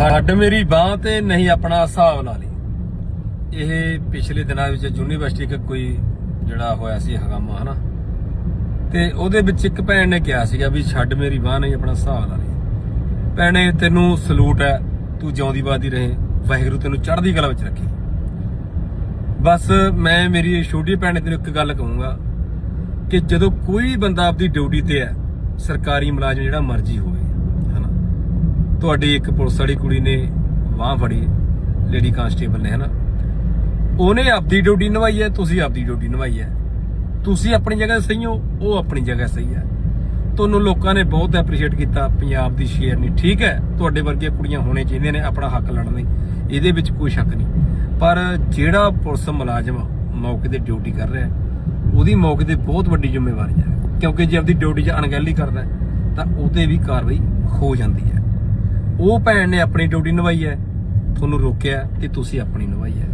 ਛੱਡ ਮੇਰੀ ਬਾਹ ਤੇ, ਨਹੀਂ ਆਪਣਾ ਹਿਸਾਬ ਲਾ ਲਈ। ਇਹ ਪਿਛਲੇ ਦਿਨਾਂ ਵਿੱਚ ਯੂਨੀਵਰਸਿਟੀ ਇੱਕ ਕੋਈ ਜਿਹੜਾ ਹੋਇਆ ਸੀ ਹਗਾਮਾ, ਹਨਾ? ਤੇ ਉਹਦੇ ਵਿੱਚ ਇੱਕ ਭੈਣ ਨੇ ਕਿਹਾ ਸੀਗਾ ਵੀ ਛੱਡ ਮੇਰੀ ਬਾਹ, ਨਹੀਂ ਆਪਣਾ ਹਿਸਾਬ ਲਾ ਲਈ। ਭੈਣੇ, ਤੈਨੂੰ ਸਲੂਟ ਹੈ, ਤੂੰ ਜਿਉਂਦੀ ਬਾਦੀ ਰਹੇ, ਵਾਹਿਗੁਰੂ ਤੈਨੂੰ ਚੜ੍ਹਦੀ ਕਲਾ ਵਿੱਚ ਰੱਖੇ। ਬਸ ਮੈਂ ਮੇਰੀ ਛੋਟੀ ਭੈਣ ਤੈਨੂੰ ਇੱਕ ਗੱਲ ਕਹੂੰਗਾ ਕਿ ਜਦੋਂ ਕੋਈ ਬੰਦਾ ਆਪਦੀ ਡਿਊਟੀ ਤੇ ਹੈ, ਸਰਕਾਰੀ ਮੁਲਾਜ਼ਮ ਜਿਹੜਾ ਮਰਜ਼ੀ ਹੋਵੇ ਤੁਹਾਡੀ ਇੱਕ ਪੁਲਿਸ ਵਾਲੀ ਕੁੜੀ ਨੇ ਬਾਹ ਫੜੀ ਲੇਡੀ ਕਾਂਸਟੇਬਲ ਨੇ ਹਨਾ? ਉਹਨੇ ਆਪਦੀ ਡਿਊਟੀ ਨਿਭਾਈ ਹੈ ਤੁਸੀਂ ਆਪਦੀ ਡਿਊਟੀ ਨਿਭਾਈ ਹੈ। ਤੁਸੀਂ ਆਪਣੀ ਜਗ੍ਹਾ ਸਹੀ ਹੋ ਉਹ ਆਪਣੀ ਜਗ੍ਹਾ ਸਹੀ ਹੈ। ਤੁਹਾਨੂੰ ਲੋਕਾਂ ਨੇ ਬਹੁਤ ਐਪਰੀਸ਼ੀਏਟ ਕੀਤਾ ਪੰਜਾਬ ਦੀ ਸ਼ੇਰ ਨਹੀਂ ਠੀਕ ਹੈ ਤੁਹਾਡੇ ਵਰਗੀਆਂ ਕੁੜੀਆਂ ਹੋਣੇ ਚਾਹੀਦੀਆਂ ਨੇ ਆਪਣਾ ਹੱਕ ਲੜਨ ਲਈ। ਇਹਦੇ ਵਿੱਚ ਕੋਈ ਸ਼ੱਕ ਨਹੀਂ। ਪਰ ਜਿਹੜਾ ਪੁਲਿਸ ਮੁਲਾਜ਼ਮ ਮੌਕੇ ਤੇ ਡਿਊਟੀ ਕਰ ਰਿਹਾ ਉਹਦੀ ਮੌਕੇ ਤੇ ਬਹੁਤ ਵੱਡੀ ਜ਼ਿੰਮੇਵਾਰੀ ਹੈ। ਕਿਉਂਕਿ ਜੇ ਆਪਦੀ ਡਿਊਟੀ 'ਚ ਅਣਗਹਿਲੀ ਕਰਦਾ ਹੈ, ਤਾਂ ਉਹਤੇ ਵੀ ਕਾਰਵਾਈ ਹੋ ਜਾਂਦੀ ਹੈ। ਉਹ ਭੈਣ ਨੇ ਆਪਣੀ ਡਿਊਟੀ ਨਿਭਾਈ ਹੈ, ਤੁਹਾਨੂੰ ਰੋਕਿਆ ਤੇ ਤੁਸੀਂ ਆਪਣੀ ਨਿਭਾਈ ਹੈ।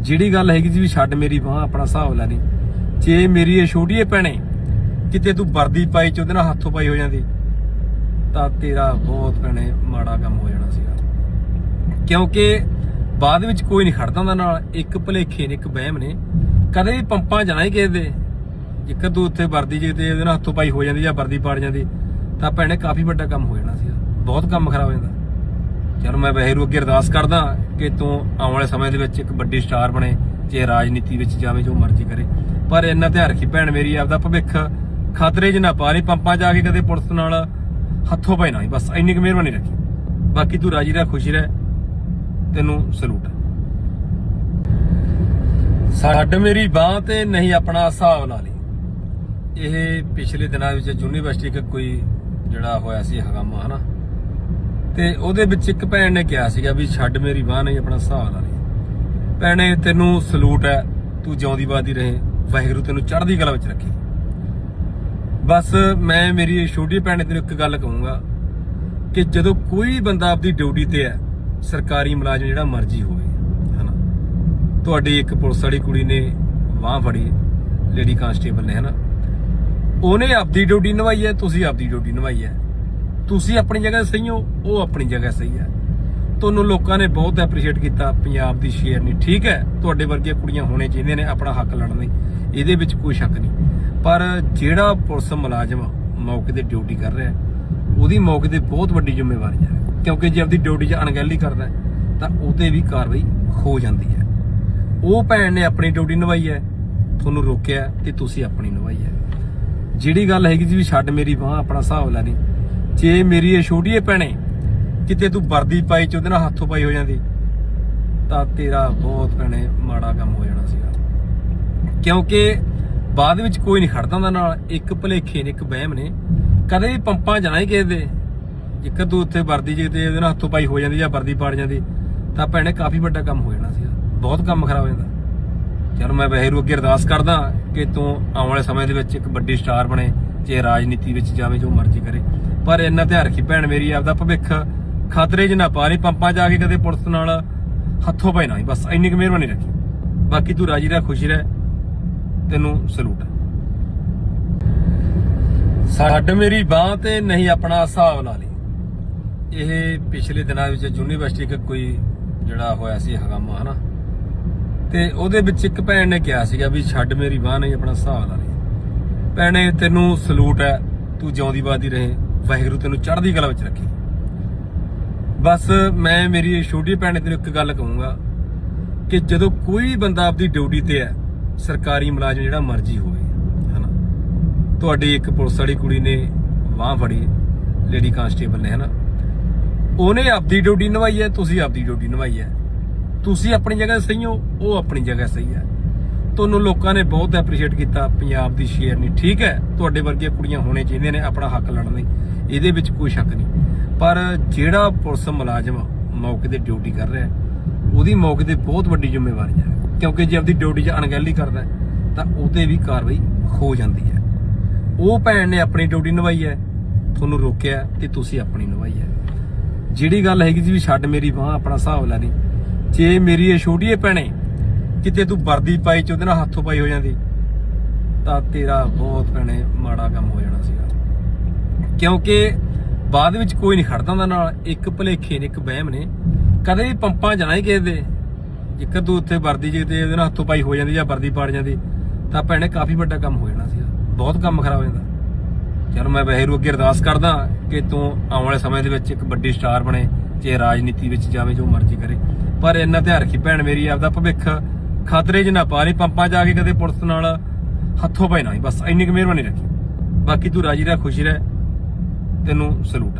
ਜਿਹੜੀ ਗੱਲ ਹੈਗੀ ਸੀ ਵੀ ਛੱਡ ਮੇਰੀ ਬਾਹ, ਆਪਣਾ ਹਿਸਾਬ ਲਾ ਲਈ। ਜੇ ਮੇਰੀ ਇਹ ਛੋਟੀ ਜਿਹੀ ਭੈਣੇ ਕਿਤੇ ਤੂੰ ਵਰਦੀ ਪਾਈ ਚ ਉਹਦੇ ਨਾਲ ਹੱਥੋਂ ਪਾਈ ਹੋ ਜਾਂਦੀ, ਤਾਂ ਤੇਰਾ ਬਹੁਤ ਭੈਣੇ ਮਾੜਾ ਕੰਮ ਹੋ ਜਾਣਾ ਸੀਗਾ। ਕਿਉਂਕਿ ਬਾਅਦ ਵਿੱਚ ਕੋਈ ਨਹੀਂ ਖੜਦਾ ਹੁੰਦਾ ਨਾਲ, ਇੱਕ ਭਲੇਖੇ ਨੇ, ਇੱਕ ਵਹਿਮ ਨੇ। ਕਦੇ ਵੀ ਪੰਪਾਂ ਜਾਣਾ ਹੀ ਕਿਸੇ ਦੇ। ਜੇਕਰ ਤੂੰ ਉੱਥੇ ਵਰਦੀ ਜੇ ਤੇ ਉਹਦੇ ਨਾਲ ਹੱਥੋਂ ਪਾਈ ਹੋ ਜਾਂਦੀ ਜਾਂ ਵਰਦੀ ਪਾੜ ਜਾਂਦੀ, ਤਾਂ ਭੈਣੇ ਕਾਫੀ ਵੱਡਾ ਕੰਮ ਹੋ ਜਾਣਾ ਬਹੁਤ ਕੰਮ ਖਰਾਬ ਹੋ ਜਾਂਦਾ। ਚਲ ਮੈਂ ਵਹਿਰੂ ਅੱਗੇ ਅਰਦਾਸ ਕਰਦਾ ਕਿ ਤੂੰ ਆਉਣ ਵਾਲੇ ਸਮੇਂ ਦੇ ਵਿੱਚ ਇੱਕ ਵੱਡੀ ਸਟਾਰ ਬਣੇ, ਜੇ ਰਾਜਨੀਤੀ ਵਿੱਚ ਜਾਵੇ, ਜੋ ਮਰਜ਼ੀ ਕਰੇ। ਪਰ ਇੰਨਾ ਧਿਆਨ ਰੱਖੀ ਭੈਣ ਮੇਰੀ, ਆਪਦਾ ਭਵਿੱਖ ਖਤਰੇ 'ਚ ਨਾ ਪਾ ਲਈ ਪੰਪਾਂ ਜਾ ਕੇ ਕਦੇ ਪੁਲਿਸ ਨਾਲ ਹੱਥੋਂ ਪਾਈ ਨਾ ਬਸ ਇੰਨੀ ਕੁ ਮਿਹਰਬਾਨੀ ਰੱਖੀ। ਬਾਕੀ ਤੂੰ ਰਾਜੀ ਰਹਿ, ਖੁਸ਼ੀ ਰਹਿ, ਤੈਨੂੰ ਸਲੂਟ ਹੈ। ਛੱਡ ਮੇਰੀ ਬਾਹ ਤੇ ਨਹੀਂ ਆਪਣਾ ਹਿਸਾਬ ਲਾ ਲਈ। ਇਹ ਪਿਛਲੇ ਦਿਨਾਂ ਵਿੱਚ ਯੂਨੀਵਰਸਿਟੀ ਇੱਕ ਕੋਈ ਜਿਹੜਾ ਹੋਇਆ ਸੀ ਹਗਾਮਾ, ਹਨਾ? ਤੇ ਉਹਦੇ ਵਿੱਚ ਇੱਕ ਭੈਣ ਨੇ ਕਿਹਾ ਸੀਗਾ ਵੀ ਛੱਡ ਮੇਰੀ ਬਾਹ, ਨਹੀਂ ਆਪਣਾ ਹਿਸਾਬ ਲਾ ਭੈਣੇ, ਤੈਨੂੰ ਸਲੂਟ ਹੈ, ਤੂੰ ਜਿਉਂਦੀ ਬਾਦੀ ਰਹੇ, ਵਾਹਿਗੁਰੂ ਤੈਨੂੰ ਚੜ੍ਹਦੀ ਕਲਾ ਵਿੱਚ ਰੱਖੇ। ਬਸ ਮੈਂ ਮੇਰੀ ਛੋਟੀ ਭੈਣ ਨੇ ਤੈਨੂੰ ਇੱਕ ਗੱਲ ਕਹੂੰਗਾ ਕਿ ਜਦੋਂ ਕੋਈ ਬੰਦਾ ਆਪਦੀ ਡਿਊਟੀ ਤੇ ਹੈ, ਸਰਕਾਰੀ ਮੁਲਾਜ਼ਮ ਜਿਹੜਾ ਮਰਜ਼ੀ ਹੋਵੇ, ਹਨਾ? ਤੁਹਾਡੀ ਇੱਕ ਪੁਲਿਸ ਵਾਲੀ ਕੁੜੀ ਨੇ ਬਾਹ ਫੜੀ ਲੇਡੀ ਕਾਂਸਟੇਬਲ ਨੇ, ਹਨਾ? ਉਹਨੇ ਆਪਦੀ ਡਿਊਟੀ ਨਿਭਾਈ ਹੈ, ਤੁਸੀਂ ਆਪਦੀ ਡਿਊਟੀ ਨਿਭਾਈ ਹੈ। ਤੁਸੀਂ ਆਪਣੀ ਜਗ੍ਹਾ ਸਹੀ ਹੋ ਉਹ ਆਪਣੀ ਜਗ੍ਹਾ ਸਹੀ ਹੈ। ਤੁਹਾਨੂੰ ਲੋਕਾਂ ਨੇ ਬਹੁਤ ਐਪਰੀਸ਼ੀਏਟ ਕੀਤਾ ਪੰਜਾਬ ਦੀ ਸ਼ੇਰ ਨਹੀਂ ਠੀਕ ਹੈ ਤੁਹਾਡੇ ਵਰਗੀਆਂ ਕੁੜੀਆਂ ਹੋਣੇ ਚਾਹੀਦੀਆਂ ਨੇ ਆਪਣਾ ਹੱਕ ਲੜਨ ਲਈ। ਇਹਦੇ ਵਿੱਚ ਕੋਈ ਸ਼ੱਕ ਨਹੀਂ। ਪਰ ਜਿਹੜਾ ਪੁਲਿਸ ਮੁਲਾਜ਼ਮ ਮੌਕੇ ਤੇ ਡਿਊਟੀ ਕਰ ਰਿਹਾ ਉਹਦੀ ਮੌਕੇ ਤੇ ਬਹੁਤ ਵੱਡੀ ਜ਼ਿੰਮੇਵਾਰੀ ਹੈ। ਕਿਉਂਕਿ ਜੇ ਆਪਦੀ ਡਿਊਟੀ 'ਚ ਅਣਗਹਿਲੀ ਕਰਦਾ ਹੈ, ਤਾਂ ਉਹਤੇ ਵੀ ਕਾਰਵਾਈ ਹੋ ਜਾਂਦੀ ਹੈ। ਉਹ ਭੈਣ ਨੇ ਆਪਣੀ ਡਿਊਟੀ ਨਿਭਾਈ ਹੈ ਤੁਹਾਨੂੰ ਰੋਕਿਆ ਤੇ ਤੁਸੀਂ ਆਪਣੀ ਨਿਭਾਈ ਹੈ। ਜਿਹੜੀ ਗੱਲ ਹੈਗੀ ਜੀ ਵੀ ਛੱਡ ਮੇਰੀ ਬਾਹ ਆਪਣਾ ਹਿਸਾਬ ਲਾ ਲਈ। ਜੇ ਮੇਰੀ ਇਹ ਛੋਟੀ ਜਿਹੀ ਭੈਣੇ ਕਿਤੇ ਤੂੰ ਵਰਦੀ ਪਾਈ ਚ ਉਹਦੇ ਨਾਲ ਹੱਥੋਂ ਪਾਈ ਹੋ ਜਾਂਦੀ, ਤਾਂ ਤੇਰਾ ਬਹੁਤ ਭੈਣੇ ਮਾੜਾ ਕੰਮ ਹੋ ਜਾਣਾ ਸੀਗਾ। ਕਿਉਂਕਿ ਬਾਅਦ ਵਿੱਚ ਕੋਈ ਨਹੀਂ ਖੜਦਾ ਹੁੰਦਾ ਨਾਲ, ਇੱਕ ਭਲੇਖੇ ਨੇ, ਇੱਕ ਵਹਿਮ ਨੇ। ਕਦੇ ਵੀ ਪੰਪਾਂ ਜਾਣਾ ਹੀ ਕਿਸੇ ਦੇ। ਜੇਕਰ ਤੂੰ ਉੱਥੇ ਵਰਦੀ ਜੇ ਤੇ ਉਹਦੇ ਨਾਲ ਹੱਥੋਂ ਪਾਈ ਹੋ ਜਾਂਦੀ ਜਾਂ ਵਰਦੀ ਪਾੜ ਜਾਂਦੀ, ਤਾਂ ਭੈਣੇ ਕਾਫੀ ਵੱਡਾ ਕੰਮ ਹੋ ਜਾਣਾ ਸੀਗਾ। ਬਹੁਤ ਕੰਮ ਖਰਾਬ ਹੋ ਜਾਂਦਾ। ਚਲ ਮੈਂ ਵਹਿਰੂ ਅੱਗੇ ਅਰਦਾਸ ਕਰਦਾ ਕਿ ਤੂੰ ਆਉਣ ਵਾਲੇ ਸਮੇਂ ਦੇ ਵਿੱਚ ਇੱਕ ਵੱਡੀ ਸਟਾਰ ਬਣੇ, ਜੇ ਰਾਜਨੀਤੀ ਵਿੱਚ ਜਾਵੇ ਜੋ ਮਰਜ਼ੀ ਕਰੇ। ਪਰ ਇੰਨਾ ਧਿਆਨ ਰੱਖੀ ਭੈਣ ਮੇਰੀ, ਆਪਦਾ ਭਵਿੱਖ ਖਤਰੇ 'ਚ ਨਾ ਪਾ ਲਈ ਪੰਪਾਂ ਆ ਕੇ ਕਦੇ ਪੁਲਿਸ ਨਾਲ ਹੱਥੋਂ ਪੈ ਨਾ ਹੋਈ, ਬਸ ਇੰਨੀ ਕੁ ਮਿਹਰਬਾਨੀ ਰੱਖੀ। ਬਾਕੀ ਤੂੰ ਰਾਜੀ ਰਹਿ, ਖੁਸ਼ੀ ਰਹਿ। ਤੈਨੂੰ ਸਲੂਟ ਛੱਡ ਮੇਰੀ ਬਾਹ ਤੇ ਨਹੀਂ ਆਪਣਾ ਹਿਸਾਬ ਲਾ ਲਈ। ਇਹ ਪਿਛਲੇ ਦਿਨਾਂ ਵਿੱਚ ਯੂਨੀਵਰਸਿਟੀ ਇੱਕ ਕੋਈ ਜਿਹੜਾ ਹੋਇਆ ਸੀ ਹਗਾਮਾ, ਹਨਾ? ਤੇ ਉਹਦੇ ਵਿੱਚ ਇੱਕ ਭੈਣ ਨੇ ਕਿਹਾ ਸੀਗਾ ਵੀ ਛੱਡ ਮੇਰੀ ਬਾਹ, ਨਹੀਂ ਆਪਣਾ ਹਿਸਾਬ ਲਾ ਲਈ। ਭੈਣੇ, ਤੈਨੂੰ ਸਲੂਟ ਹੈ, ਤੂੰ ਜਿਉਂਦੀ ਬਾਦੀ ਰਹੇ। ਵਾਹਿਗੁਰੂ ਤੈਨੂੰ ਚੜ੍ਹਦੀ ਕਲਾ ਵਿੱਚ ਰੱਖੇ। ਬਸ ਮੈਂ ਮੇਰੀ ਛੋਟੀ ਭੈਣ ਨੇ ਤੈਨੂੰ ਇੱਕ ਗੱਲ ਕਹੂੰਗਾ ਕਿ ਜਦੋਂ ਕੋਈ ਬੰਦਾ ਆਪਦੀ ਡਿਊਟੀ ਤੇ ਹੈ, ਸਰਕਾਰੀ ਮੁਲਾਜ਼ਮ ਜਿਹੜਾ ਮਰਜ਼ੀ ਹੋਵੇ, ਹਨਾ? ਤੁਹਾਡੀ ਇੱਕ ਪੁਲਿਸ ਵਾਲੀ ਕੁੜੀ ਨੇ ਬਾਹ ਫੜੀ, ਲੇਡੀ ਕਾਂਸਟੇਬਲ ਨੇ, ਹਨਾ? ਉਹਨੇ ਆਪਦੀ ਡਿਊਟੀ ਨਿਭਾਈ ਹੈ, ਤੁਸੀਂ ਆਪਦੀ ਡਿਊਟੀ ਨਿਭਾਈ ਹੈ। ਤੁਸੀਂ ਆਪਣੀ ਜਗ੍ਹਾ ਸਹੀ ਹੋ, ਉਹ ਆਪਣੀ ਜਗ੍ਹਾ ਸਹੀ ਹੈ। ਤੁਹਾਨੂੰ ਲੋਕਾਂ ਨੇ ਬਹੁਤ ਐਪਰੀਸ਼ੀਏਟ ਕੀਤਾ ਪੰਜਾਬ ਦੀ ਸ਼ੇਰ ਨਹੀਂ ਠੀਕ ਹੈ, ਤੁਹਾਡੇ ਵਰਗੀਆਂ ਕੁੜੀਆਂ ਹੋਣੇ ਚਾਹੀਦੀਆਂ ਨੇ ਆਪਣਾ ਹੱਕ ਲੜਨ ਲਈ। ਇਹਦੇ ਵਿੱਚ ਕੋਈ ਸ਼ੱਕ ਨਹੀਂ। ਪਰ ਜਿਹੜਾ ਪੁਲਿਸ ਮੁਲਾਜ਼ਮ ਮੌਕੇ ਤੇ ਡਿਊਟੀ ਕਰ ਰਿਹਾ ਉਹਦੀ ਮੌਕੇ ਤੇ ਬਹੁਤ ਵੱਡੀ ਜ਼ਿੰਮੇਵਾਰੀ ਹੈ। ਕਿਉਂਕਿ ਜੇ ਆਪਦੀ ਡਿਊਟੀ 'ਚ ਅਣਗਹਿਲੀ ਕਰਦਾ ਤਾਂ ਉਹਤੇ ਵੀ ਕਾਰਵਾਈ ਹੋ ਜਾਂਦੀ ਹੈ। ਉਹ ਭੈਣ ਨੇ ਆਪਣੀ ਡਿਊਟੀ ਨਿਭਾਈ ਹੈ, ਤੁਹਾਨੂੰ ਰੋਕਿਆ ਤੇ ਤੁਸੀਂ ਆਪਣੀ ਨਿਭਾਈ ਹੈ। ਜਿਹੜੀ ਗੱਲ ਹੈਗੀ ਜੀ ਵੀ ਛੱਡ ਮੇਰੀ ਬਾਹ, ਆਪਣਾ ਹਿਸਾਬ ਲੈ ਲਈ। ਜੇ ਮੇਰੀ ਇਹ ਛੋਟੀ ਜਿਹੀ ਭੈਣੇ ਕਿਤੇ ਤੂੰ ਵਰਦੀ ਪਾਈ ਚ ਉਹਦੇ ਨਾਲ ਹੱਥੋਂ ਪਾਈ ਹੋ ਜਾਂਦੀ, ਤਾਂ ਤੇਰਾ ਬਹੁਤ ਭੈਣੇ ਮਾੜਾ ਕੰਮ ਹੋ ਜਾਣਾ ਸੀਗਾ। ਕਿਉਂਕਿ ਬਾਅਦ ਵਿੱਚ ਕੋਈ ਨਹੀਂ ਖੜਦਾ ਹੁੰਦਾ ਨਾਲ, ਇੱਕ ਭਲੇਖੇ ਨੇ, ਇੱਕ ਵਹਿਮ ਨੇ। ਕਦੇ ਵੀ ਪੰਪਾਂ ਜਾਣਾ ਹੀ ਕਿਸੇ ਦੇ। ਜੇਕਰ ਤੂੰ ਉੱਥੇ ਵਰਦੀ ਜੇ ਤੇ ਉਹਦੇ ਨਾਲ ਹੱਥੋਂ ਪਾਈ ਹੋ ਜਾਂਦੀ ਜਾਂ ਵਰਦੀ ਪਾੜ ਜਾਂਦੀ, ਤਾਂ ਭੈਣੇ ਕਾਫੀ ਵੱਡਾ ਕੰਮ ਹੋ ਜਾਣਾ ਸੀਗਾ। ਬਹੁਤ ਕੰਮ ਖਰਾਬ ਹੋ ਜਾਂਦਾ। ਚਲੋ ਮੈਂ ਵਹਿਰੂ ਅੱਗੇ ਅਰਦਾਸ ਕਰਦਾ ਕਿ ਤੂੰ ਆਉਣ ਵਾਲੇ ਸਮੇਂ ਦੇ ਵਿੱਚ ਇੱਕ ਵੱਡੀ ਸਟਾਰ ਬਣੇ, ਜੇ ਰਾਜਨੀਤੀ ਵਿੱਚ ਜਾਵੇਂ ਜੋ ਮਰਜ਼ੀ ਕਰੇ। ਪਰ ਇੰਨਾ ਧਿਆਨ ਰੱਖੀ ਭੈਣ ਮੇਰੀ, ਆਪਦਾ ਭਵਿੱਖ ਖਤਰੇ 'ਚ ਨਾ ਪਾ ਲਈ, ਪੰਪਾਂ 'ਚ ਆ ਕੇ ਕਦੇ ਪੁਲਿਸ ਨਾਲ ਹੱਥੋਂ ਪਾਈ ਨਾ ਹੋਈ। ਬਸ ਇੰਨੀ ਕੁ ਮਿਹਰਬਾਨੀ ਰੱਖੀ। ਬਾਕੀ ਤੂੰ ਰਾਜੀ ਰਹਿ, ਖੁਸ਼ੀ ਰਹਿ। ਤੈਨੂੰ ਸਲੂਟ